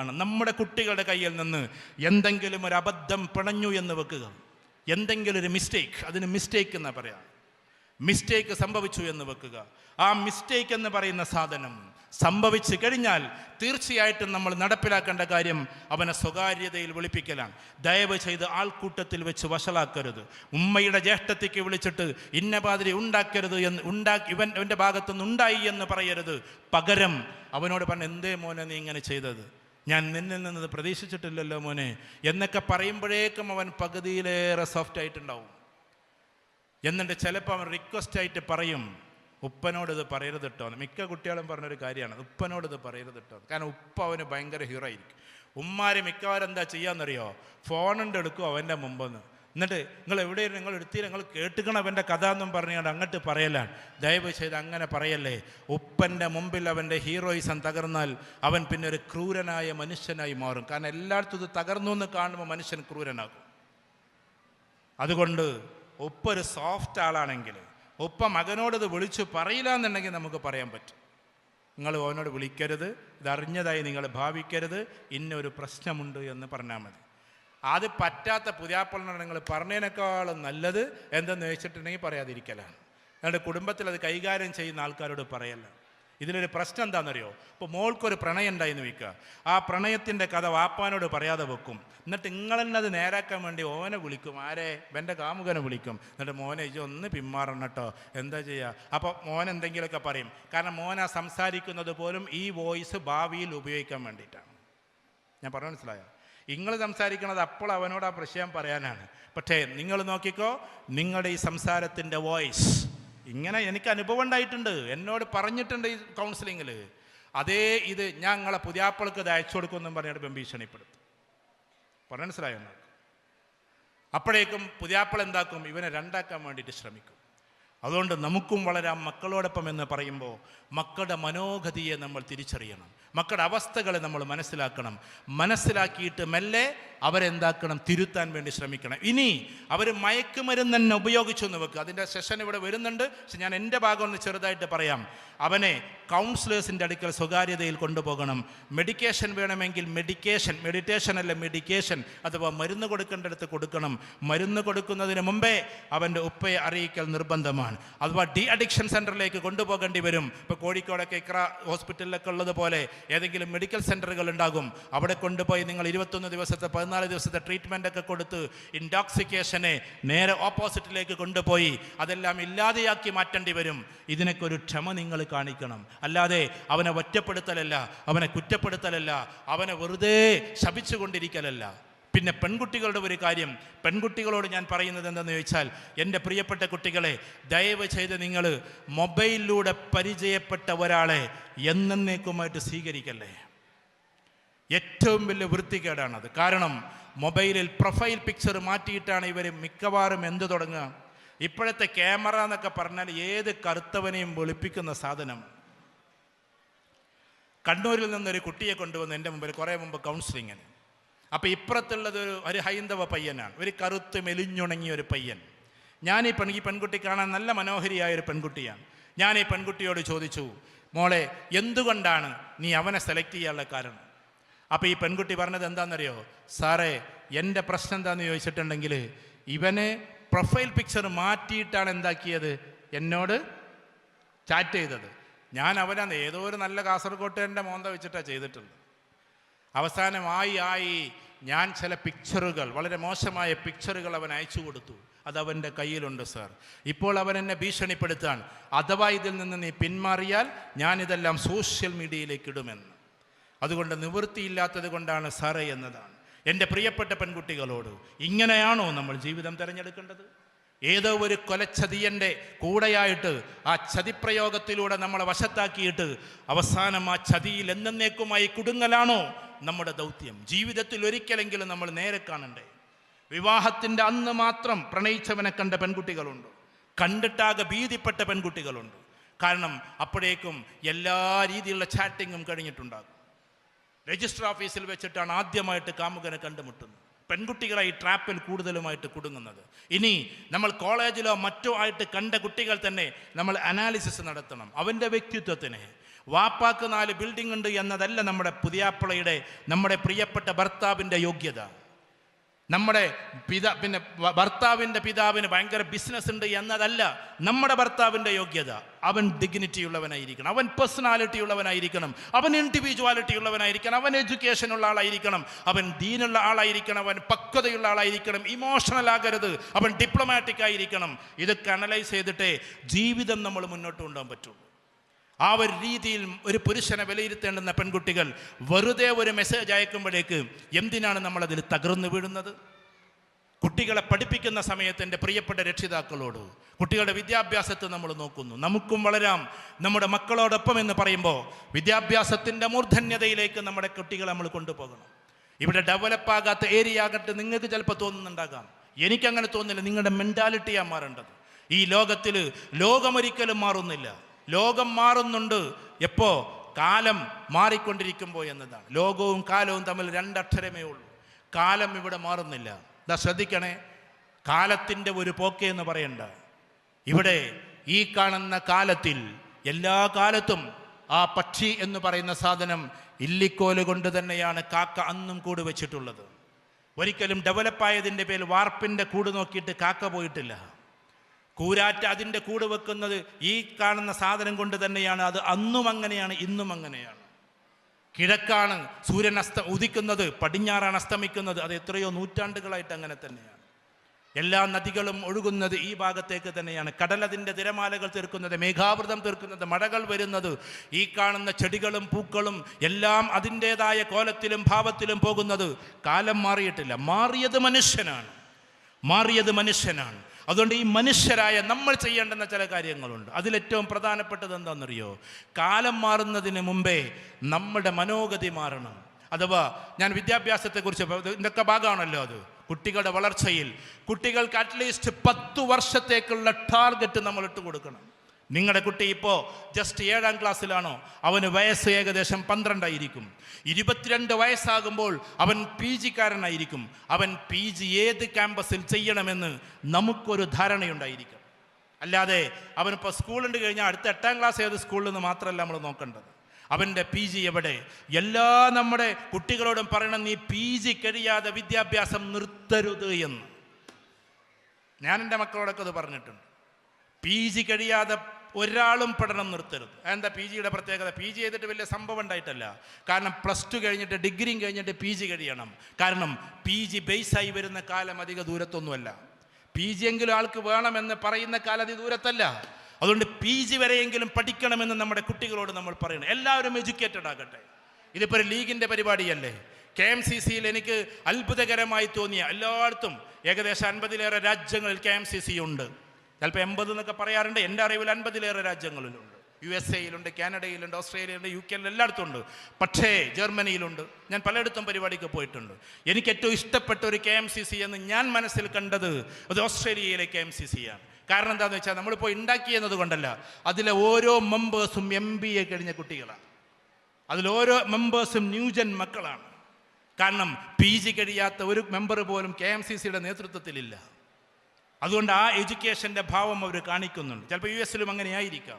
ആണ്. നമ്മുടെ കുട്ടികളുടെ കയ്യിൽ നിന്ന് എന്തെങ്കിലും ഒരു അബദ്ധം പിണഞ്ഞു എന്ന് വെക്കുക. എന്തെങ്കിലും ഒരു മിസ്റ്റേക്ക് അതിന് മിസ്റ്റേക്ക് എന്നാ പറയാം. മിസ്റ്റേക്ക് സംഭവിച്ചു എന്ന് വെക്കുക. ആ മിസ്റ്റേക്ക് എന്ന് പറയുന്ന സാധനം സംഭവിച്ചു കഴിഞ്ഞാൽ തീർച്ചയായിട്ടും നമ്മൾ നടപ്പിലാക്കേണ്ട കാര്യം അവനെ സ്വകാര്യതയിൽ വിളിപ്പിക്കലാണ്. ദയവ് ചെയ്ത് ആൾക്കൂട്ടത്തിൽ വെച്ച് വഷളാക്കരുത്. ഉമ്മയുടെ ജ്യേഷ്ഠത്തേക്ക് വിളിച്ചിട്ട് ഇന്ന പാതിരി ഉണ്ടാക്കരുത് എന്ന് ഉണ്ടാക്കി ഇവൻ ഇവന്റെ ഭാഗത്തുനിന്ന് ഉണ്ടായി എന്ന് പറയരുത്. പകരം അവനോട് പറഞ്ഞ എന്തേ മോനെ നീ ഇങ്ങനെ ചെയ്തത്? ഞാൻ നിന്നിൽ നിന്ന് പ്രതീക്ഷിച്ചിട്ടില്ലല്ലോ മോനെ. എന്നൊക്കെ പറയുമ്പോഴേക്കും അവൻ പകുതിയിലേറെ സോഫ്റ്റ് ആയിട്ടുണ്ടാവും. എന്നിട്ട് ചിലപ്പോൾ അവൻ റിക്വസ്റ്റ് ആയിട്ട് പറയും ഉപ്പനോട് ഇത് പറയരുത് കേട്ടോ. മിക്ക കുട്ടികളും പറഞ്ഞൊരു കാര്യമാണ് ഉപ്പനോട് ഇത് പറയരുത് കേട്ടോ കാരണം ഉപ്പ അവന് ഭയങ്കര ഹീറോ ആയിരിക്കും. ഉമ്മാര് മിക്കവാറും എന്താ ചെയ്യാന്നറിയോ? ഫോണുണ്ട് എടുക്കും അവന്റെ മുമ്പെന്ന്. എന്നിട്ട് നിങ്ങൾ എവിടെയും നിങ്ങൾ എടുത്തി നിങ്ങൾ കേട്ടുക്കണം അവന്റെ കഥ എന്നും പറഞ്ഞുകൊണ്ട് അങ്ങോട്ട് പറയലാണ്. ദയവ് ചെയ്ത് അങ്ങനെ പറയല്ലേ. ഉപ്പന്റെ മുമ്പിൽ അവന്റെ ഹീറോയിസം തകർന്നാൽ അവൻ പിന്നെ ഒരു ക്രൂരനായ മനുഷ്യനായി മാറും. കാരണം എല്ലായിടത്തും ഇത് തകർന്നു എന്ന് കാണുമ്പോൾ മനുഷ്യൻ ക്രൂരനാകും. അതുകൊണ്ട് ഉപ്പ ഒരു സോഫ്റ്റ് ആളാണെങ്കിൽ ഉപ്പ മകനോട് വിളിച്ചു പറയില്ല എന്നുണ്ടെങ്കിൽ നമുക്ക് പറയാൻ പറ്റും. നിങ്ങൾ അവനോട് വിളിക്കരുത്. ഇതറിഞ്ഞതായി നിങ്ങൾ ഭാവിക്കരുത്. ഇന്നൊരു പ്രശ്നമുണ്ട് എന്ന് പറഞ്ഞാൽ മതി. അത് പറ്റാത്ത പുതിയാപ്പളിനോട് നിങ്ങൾ പറഞ്ഞതിനേക്കാളും നല്ലത് എന്തെന്ന് വെച്ചിട്ടുണ്ടെങ്കിൽ പറയാതിരിക്കലാണ്. നിങ്ങളുടെ കുടുംബത്തിൽ അത് കൈകാര്യം ചെയ്യുന്ന ആൾക്കാരോട് പറയല്ല. ഇതിനൊരു പ്രശ്നം എന്താണെന്നറിയോ? ഇപ്പോൾ മോൾക്കൊരു പ്രണയം ഉണ്ടായിന്ന് വയ്ക്കുക ആ പ്രണയത്തിന്റെ കഥ വാപ്പാനോട് പറയാതെ വെക്കും. എന്നിട്ട് നിങ്ങൾ തന്നെ അത് നേരാക്കാൻ വേണ്ടി ഓനെ വിളിക്കും. ആരെ? എന്റെ കാമുകനെ വിളിക്കും. എന്നിട്ട് മോനെ ഇജ് ഒന്ന് പിന്മാറണം കേട്ടോ. എന്താ ചെയ്യുക അപ്പോൾ മോൻ എന്തെങ്കിലുമൊക്കെ പറയും. കാരണം ആ സംസാരിക്കുന്നത് പോലും ഈ വോയിസ് ഭാവിയിൽ ഉപയോഗിക്കാൻ വേണ്ടിയിട്ടാണ്. ഞാൻ പറഞ്ഞു മനസ്സിലായോ? നിങ്ങൾ സംസാരിക്കുന്നത് അപ്പോൾ അവനോട് ആ പ്രശ്നം പറയാനാണ്. പക്ഷേ നിങ്ങൾ നോക്കിക്കോ നിങ്ങളുടെ ഈ സംസാരത്തിന്റെ വോയിസ് ഇങ്ങനെ എനിക്ക് അനുഭവം ഉണ്ടായിട്ടുണ്ട്. എന്നോട് പറഞ്ഞിട്ടുണ്ട് ഈ കൗൺസിലിങ്ങിൽ അതേ ഇത് ഞങ്ങളെ പുതിയാപ്പൾക്ക് ഇത് അയച്ചു കൊടുക്കുമെന്നും പറഞ്ഞിട്ട് ഭീഷണിപ്പെടുത്തും പറഞ്ഞ മനസ്സിലായോ അപ്പോഴേക്കും പുതിയാപ്പിൾ എന്താക്കും? ഇവനെ രണ്ടാക്കാൻ വേണ്ടിയിട്ട് ശ്രമിക്കും. അതുകൊണ്ട് നമുക്കും വളരാം മക്കളോടൊപ്പം എന്ന് പറയുമ്പോൾ മക്കളുടെ മനോഗതിയെ നമ്മൾ തിരിച്ചറിയണം. മക്കളുടെ അവസ്ഥകളെ നമ്മൾ മനസ്സിലാക്കണം. മനസ്സിലാക്കിയിട്ട് മെല്ലെ അവരെന്താക്കണം? തിരുത്താൻ വേണ്ടി ശ്രമിക്കണം. ഇനി അവർ മയക്കുമരുന്ന് തന്നെ ഉപയോഗിച്ചു എന്ന് വെക്കുക അതിന്റെ സെഷൻ ഇവിടെ വരുന്നുണ്ട്. പക്ഷെ ഞാൻ എന്റെ ഭാഗം ഒന്ന് ചെറുതായിട്ട് പറയാം. അവനെ കൗൺസിലേഴ്സിന്റെ അടുക്കൽ സ്വകാര്യതയിൽ കൊണ്ടുപോകണം. മെഡിക്കേഷൻ വേണമെങ്കിൽ മെഡിക്കേഷൻ മെഡിറ്റേഷൻ അല്ല മെഡിക്കേഷൻ അഥവാ മരുന്ന് കൊടുക്കേണ്ടടുത്ത് കൊടുക്കണം. മരുന്ന് കൊടുക്കുന്നതിന് മുമ്പേ അവന്റെ ഉപ്പയെ അറിയിക്കൽ നിർബന്ധമാണ്. അഥവാ ഡി അഡിക്ഷൻ സെന്ററിലേക്ക് കൊണ്ടുപോകേണ്ടി വരും. ഇപ്പോൾ കോഴിക്കോടൊക്കെ ഇക്ര ഹോസ്പിറ്റലിലൊക്കെ ഉള്ളതുപോലെ ഏതെങ്കിലും മെഡിക്കൽ സെന്ററുകൾ ഉണ്ടാകും. അവിടെ കൊണ്ടുപോയി നിങ്ങൾ ഇരുപത്തൊന്ന് ദിവസത്തെ പതിനാല് ദിവസത്തെ ട്രീറ്റ്മെന്റ് ഒക്കെ കൊടുത്ത് ഇൻടോക്സിക്കേഷനെ നേരെ ഓപ്പോസിറ്റിലേക്ക് കൊണ്ടുപോയി അതെല്ലാം ഇല്ലാതെയാക്കി മാറ്റേണ്ടി വരും. ഇതിനൊക്കെ ഒരു ക്ഷമ നിങ്ങൾ കാണിക്കണം. അല്ലാതെ അവനെ ഒറ്റപ്പെടുത്തലല്ല അവനെ കുറ്റപ്പെടുത്തലല്ല അവനെ വെറുതെ ശപിച്ചുകൊണ്ടിരിക്കലല്ല. പിന്നെ പെൺകുട്ടികളുടെ ഒരു കാര്യം പെൺകുട്ടികളോട് ഞാൻ പറയുന്നത് എന്തെന്ന് ചോദിച്ചാൽ എന്റെ പ്രിയപ്പെട്ട കുട്ടികളെ ദയവ് ചെയ്ത് നിങ്ങൾ മൊബൈലിലൂടെ പരിചയപ്പെട്ട ഒരാളെ എന്നേക്കുമായിട്ട് സ്വീകരിക്കല്ലേ? ഏറ്റവും വലിയ വൃത്തികേടാണത്. കാരണം മൊബൈലിൽ പ്രൊഫൈൽ പിക്ചർ മാറ്റിയിട്ടാണ് ഇവർ മിക്കവാറും എന്ത് തുടങ്ങുക? ഇപ്പോഴത്തെ ക്യാമറ എന്നൊക്കെ പറഞ്ഞാൽ ഏത് കറുത്തവനെയും വെളുപ്പിക്കുന്ന സാധനം. കണ്ണൂരിൽ നിന്നൊരു കുട്ടിയെ കൊണ്ടുവന്ന് എന്റെ മുമ്പിൽ കുറേ മുമ്പ് കൗൺസിലിങ്ങിന് അപ്പോൾ ഇപ്പുറത്തുള്ളത് ഒരു ഒരു ഹൈന്ദവ പയ്യനാണ്. ഒരു കറുത്ത് മെലിഞ്ഞുണങ്ങിയ ഒരു പയ്യൻ. ഞാൻ ഈ പെൺ ഈ പെൺകുട്ടി കാണാൻ നല്ല മനോഹരിയായ ഒരു പെൺകുട്ടിയാണ്. ഞാൻ ഈ പെൺകുട്ടിയോട് ചോദിച്ചു മോളെ എന്തുകൊണ്ടാണ് നീ അവനെ സെലക്ട് ചെയ്യാനുള്ള കാരണം? അപ്പോൾ ഈ പെൺകുട്ടി പറഞ്ഞത് എന്താണെന്നറിയോ? സാറേ എന്റെ പ്രശ്നം എന്താണെന്ന് ചോദിച്ചിട്ടുണ്ടെങ്കിൽ ഇവനെ പ്രൊഫൈൽ പിക്ചർ മാറ്റിയിട്ടാണ് എന്താക്കിയത്? എന്നോട് ചാറ്റ് ചെയ്തത്. ഞാൻ അവനാണ് ഏതോ ഒരു നല്ല കാസർഗോട്ടുകാരന്റെ മോന്ത വെച്ചിട്ടാണ് ചെയ്തിട്ടുള്ളത്. അവസാനമായി ആയി ഞാൻ ചില പിക്ചറുകൾ വളരെ മോശമായ പിക്ചറുകൾ അവൻ അയച്ചു കൊടുത്തു. അത് കയ്യിലുണ്ട് സർ ഇപ്പോൾ അവൻ എന്നെ ഭീഷണിപ്പെടുത്താൻ അഥവാ ഇതിൽ നിന്ന് നീ പിന്മാറിയാൽ ഞാനിതെല്ലാം സോഷ്യൽ മീഡിയയിലേക്ക് ഇടുമെന്ന്. അതുകൊണ്ട് നിവൃത്തിയില്ലാത്തത് കൊണ്ടാണ് സാറേ എന്നതാണ്. എന്റെ പ്രിയപ്പെട്ട പെൺകുട്ടികളോട് ഇങ്ങനെയാണോ നമ്മൾ ജീവിതം തിരഞ്ഞെടുക്കേണ്ടത്? ഏതോ ഒരു കൊലച്ചതിയന്റെ കൂടെയായിട്ട് ആ ചതിപ്രയോഗത്തിലൂടെ നമ്മളെ വശത്താക്കിയിട്ട് അവസാനം ആ ചതിയിൽ എന്നേക്കുമായി കുടുങ്ങലാണോ നമ്മുടെ ദൗത്യം. ജീവിതത്തിൽ ഒരിക്കലെങ്കിലും നമ്മൾ നേരെ കാണണ്ടേ. വിവാഹത്തിന്റെ അന്ന് മാത്രം പ്രണയിച്ചവനെ കണ്ട പെൺകുട്ടികളുണ്ട്. കണ്ടിട്ടാകെ ഭീതിപ്പെട്ട പെൺകുട്ടികളുണ്ട്. കാരണം അപ്പോഴേക്കും എല്ലാ രീതിയിലുള്ള ചാറ്റിങ്ങും കഴിഞ്ഞിട്ടുണ്ടാകും. രജിസ്റ്റർ ഓഫീസിൽ വെച്ചിട്ടാണ് ആദ്യമായിട്ട് കാമുകനെ കണ്ടുമുട്ടുന്നത്. പെൺകുട്ടികളായി ട്രാപ്പിൽ കൂടുതലുമായിട്ട് കുടുങ്ങുന്നത്. ഇനി നമ്മൾ കോളേജിലോ മറ്റോ ആയിട്ട് കണ്ട കുട്ടികൾ തന്നെ നമ്മൾ അനാലിസിസ് നടത്തണം. അവന്റെ വ്യക്തിത്വത്തിന്. വാപ്പാക്ക് നാല് ബിൽഡിംഗ് ഉണ്ട് എന്നതല്ല നമ്മുടെ പുതിയാപ്പിളയുടെ നമ്മുടെ പ്രിയപ്പെട്ട ഭർത്താവിന്റെ യോഗ്യത. നമ്മുടെ പിതാ പിന്നെ ഭർത്താവിന്റെ പിതാവിന് ഭയങ്കര ബിസിനസ് ഉണ്ട് എന്നതല്ല നമ്മുടെ ഭർത്താവിന്റെ യോഗ്യത. അവൻ ഡിഗ്നിറ്റി ഉള്ളവനായിരിക്കണം. അവൻ പേഴ്സണാലിറ്റി ഉള്ളവനായിരിക്കണം. അവൻ ഇൻഡിവിജ്വാലിറ്റി ഉള്ളവനായിരിക്കണം. അവൻ എഡ്യൂക്കേഷൻ ഉള്ള ആളായിരിക്കണം. അവൻ ദീനുള്ള ആളായിരിക്കണം. അവൻ പക്വതയുള്ള ആളായിരിക്കണം. ഇമോഷണൽ ആകരുത്. അവൻ ഡിപ്ലോമാറ്റിക് ആയിരിക്കണം. ഇതൊക്കെ അനലൈസ് ചെയ്തിട്ടേ ജീവിതം നമ്മൾ മുന്നോട്ട് കൊണ്ടുപോകാൻ പറ്റുള്ളൂ. ആ ഒരു രീതിയിൽ ഒരു പുരുഷനെ വിലയിരുത്തേണ്ടുന്ന പെൺകുട്ടികൾ വെറുതെ ഒരു മെസ്സേജ് അയക്കുമ്പോഴേക്ക് എന്തിനാണ് നമ്മളതിൽ തകർന്നു വീഴുന്നത്? കുട്ടികളെ പഠിപ്പിക്കുന്ന സമയത്ത് എന്റെ പ്രിയപ്പെട്ട രക്ഷിതാക്കളോട് കുട്ടികളുടെ വിദ്യാഭ്യാസത്തെ നമ്മൾ നോക്കുന്നു. നമുക്കും വളരാം. നമ്മുടെ മക്കളോടൊപ്പം എന്ന് പറയുമ്പോൾ വിദ്യാഭ്യാസത്തിന്റെ മൂർധന്യതയിലേക്ക് നമ്മുടെ കുട്ടികളെ നമ്മൾ കൊണ്ടുപോകണം. ഇവിടെ ഡെവലപ്പാകാത്ത ഏരിയ ആകട്ടെ നിങ്ങൾക്ക് ചിലപ്പോൾ തോന്നുന്നുണ്ടാകാം. എനിക്കങ്ങനെ തോന്നുന്നില്ല. നിങ്ങളുടെ മെന്റാലിറ്റിയാണ് മാറേണ്ടത്. ഈ ലോകത്തിൽ ലോകമൊരിക്കലും മാറുന്നില്ല. ലോകം മാറുന്നുണ്ട്. എപ്പോ? കാലം മാറിക്കൊണ്ടിരിക്കുമ്പോൾ എന്നതാണ്. ലോകവും കാലവും തമ്മിൽ രണ്ടക്ഷരമേ ഉള്ളൂ. കാലം ഇവിടെ മാറുന്നില്ല. ഇതാ ശ്രദ്ധിക്കണേ. കാലത്തിന്റെ ഒരു പോക്ക് എന്ന് പറയണ്ട. ഇവിടെ ഈ കാണുന്ന കാലത്തിൽ എല്ലാ കാലത്തും ആ പക്ഷി എന്ന് പറയുന്ന സാധനം ഇല്ലിക്കോൽ കൊണ്ട് തന്നെയാണ് കാക്ക അന്നും കൂട് വെച്ചിട്ടുള്ളത്. ഒരിക്കലും ഡെവലപ്പായതിന്റെ പേരിൽ വാർപ്പിന്റെ കൂട് നോക്കിയിട്ട് കാക്ക പോയിട്ടില്ല. കൂരാറ്റ് അതിന്റെ കൂട് വെക്കുന്നത് ഈ കാണുന്ന സാധനം കൊണ്ട് തന്നെയാണ്. അത് അന്നും അങ്ങനെയാണ് ഇന്നും അങ്ങനെയാണ്. കിഴക്കാണ് സൂര്യൻ അസ്ത ഉദിക്കുന്നത് പടിഞ്ഞാറാണ് അസ്തമിക്കുന്നത്. അത് എത്രയോ നൂറ്റാണ്ടുകളായിട്ട് അങ്ങനെ തന്നെയാണ്. എല്ലാ നദികളും ഒഴുകുന്നത് ഈ ഭാഗത്തേക്ക് തന്നെയാണ്. കടലതിന്റെ തിരമാലകൾ തീർക്കുന്നത് മേഘാവൃതം തീർക്കുന്നത് മഴകൾ വരുന്നത്. ഈ കാണുന്ന ചെടികളും പൂക്കളും എല്ലാം അതിന്റേതായ കോലത്തിലും ഭാവത്തിലും പോകുന്നത്. കാലം മാറിയിട്ടില്ല. മാറിയത് മനുഷ്യനാണ്. മാറിയത് മനുഷ്യനാണ്. അതുകൊണ്ട് ഈ മനുഷ്യരായ നമ്മൾ ചെയ്യേണ്ടുന്ന ചില കാര്യങ്ങളുണ്ട്. അതിലേറ്റവും പ്രധാനപ്പെട്ടത് എന്താണെന്നറിയോ? കാലം മാറുന്നതിന് മുമ്പേ നമ്മുടെ മനോഗതി മാറണം. അഥവാ ഞാൻ വിദ്യാഭ്യാസത്തെക്കുറിച്ച് ഇതൊക്കെ ഭാഗമാണല്ലോ അത്. കുട്ടികളുടെ വളർച്ചയിൽ കുട്ടികൾക്ക് അറ്റ്ലീസ്റ്റ് പത്ത് വർഷത്തേക്കുള്ള ടാർഗറ്റ് നമ്മൾ ഇട്ട് കൊടുക്കണം നിങ്ങളുടെ കുട്ടി ഇപ്പോൾ ജസ്റ്റ് ഏഴാം ക്ലാസ്സിലാണോ? അവന് വയസ്സ് ഏകദേശം പന്ത്രണ്ടായിരിക്കും. ഇരുപത്തിരണ്ട് വയസ്സാകുമ്പോൾ അവൻ പി ജിക്കാരനായിരിക്കും. അവൻ പി ജി ഏത് ക്യാമ്പസിൽ ചെയ്യണമെന്ന് നമുക്കൊരു ധാരണയുണ്ടായിരിക്കും. അല്ലാതെ അവനിപ്പോൾ സ്കൂളുണ്ട് കഴിഞ്ഞാൽ അടുത്ത എട്ടാം ക്ലാസ് ഏത് സ്കൂളിൽ നിന്ന് മാത്രമല്ല നമ്മൾ നോക്കേണ്ടത്. അവന്റെ പി ജി എവിടെ? എല്ലാ നമ്മുടെ കുട്ടികളോടും പറയണം നീ പി ജി കഴിയാതെ വിദ്യാഭ്യാസം നിർത്തരുത് എന്ന്. ഞാൻ എന്റെ മക്കളോടൊക്കെ അത് പറഞ്ഞിട്ടുണ്ട്. പി ജി കഴിയാതെ ഒരാളും പഠനം നിർത്തരുത്. എന്താ പി ജിയുടെ പ്രത്യേകത? പി ജി ചെയ്തിട്ട് വലിയ സംഭവം ഉണ്ടായിട്ടല്ല. കാരണം പ്ലസ് ടു കഴിഞ്ഞിട്ട് ഡിഗ്രിയും കഴിഞ്ഞിട്ട് പി ജി കഴിയണം. കാരണം പി ജി ബേസായി വരുന്ന കാലം അധിക ദൂരത്തൊന്നുമല്ല. പി ജി എങ്കിലും ആൾക്ക് വേണമെന്ന് പറയുന്ന കാലം അതി ദൂരത്തല്ല. അതുകൊണ്ട് പി ജി വരെയെങ്കിലും പഠിക്കണമെന്ന് നമ്മുടെ കുട്ടികളോട് നമ്മൾ പറയണം. എല്ലാവരും എഡ്യൂക്കേറ്റഡ് ആകട്ടെ. ഇതിപ്പോൾ ഒരു ലീഗിന്റെ പരിപാടിയല്ലേ? കെ എം സി സിയിൽ എനിക്ക് അത്ഭുതകരമായി തോന്നിയ എല്ലായിടത്തും ഏകദേശം അൻപതിലേറെ രാജ്യങ്ങളിൽ കെ എം സി സി ഉണ്ട്. ചിലപ്പോൾ എൺപത് എന്നൊക്കെ പറയാറുണ്ട്. എന്റെ അറിവിൽ അൻപതിലേറെ രാജ്യങ്ങളിലുണ്ട്. യു എസ് എയിലുണ്ട് കാനഡയിലുണ്ട് ഓസ്ട്രേലിയയിലുണ്ട് യു കെയിലുണ്ട് എല്ലായിടത്തും ഉണ്ട് പക്ഷേ ജർമ്മനിയിലുണ്ട്. ഞാൻ പലയിടത്തും പരിപാടിക്ക് പോയിട്ടുണ്ട്. എനിക്ക് ഏറ്റവും ഇഷ്ടപ്പെട്ട ഒരു കെ എം സി സി എന്ന് ഞാൻ മനസ്സിൽ കണ്ടത് അത് ഓസ്ട്രേലിയയിലെ കെ എം സി സി ആണ്. കാരണം എന്താണെന്ന് വെച്ചാൽ നമ്മളിപ്പോൾ ഉണ്ടാക്കിയെന്നത് കൊണ്ടല്ല അതിലെ ഓരോ മെമ്പേഴ്സും എം ബി എ കഴിഞ്ഞ കുട്ടികളാണ്. അതിലോരോ മെമ്പേഴ്സും ന്യൂജൻ മക്കളാണ്. കാരണം പി ജി കഴിയാത്ത ഒരു മെമ്പർ പോലും കെ എം സി സിയുടെ നേതൃത്വത്തിലില്ല. അതുകൊണ്ട് ആ എഡ്യൂക്കേഷന്റെ ഭാവം അവർ കാണിക്കുന്നുണ്ട്. ചിലപ്പോൾ യു എസിലും അങ്ങനെ ആയിരിക്കാം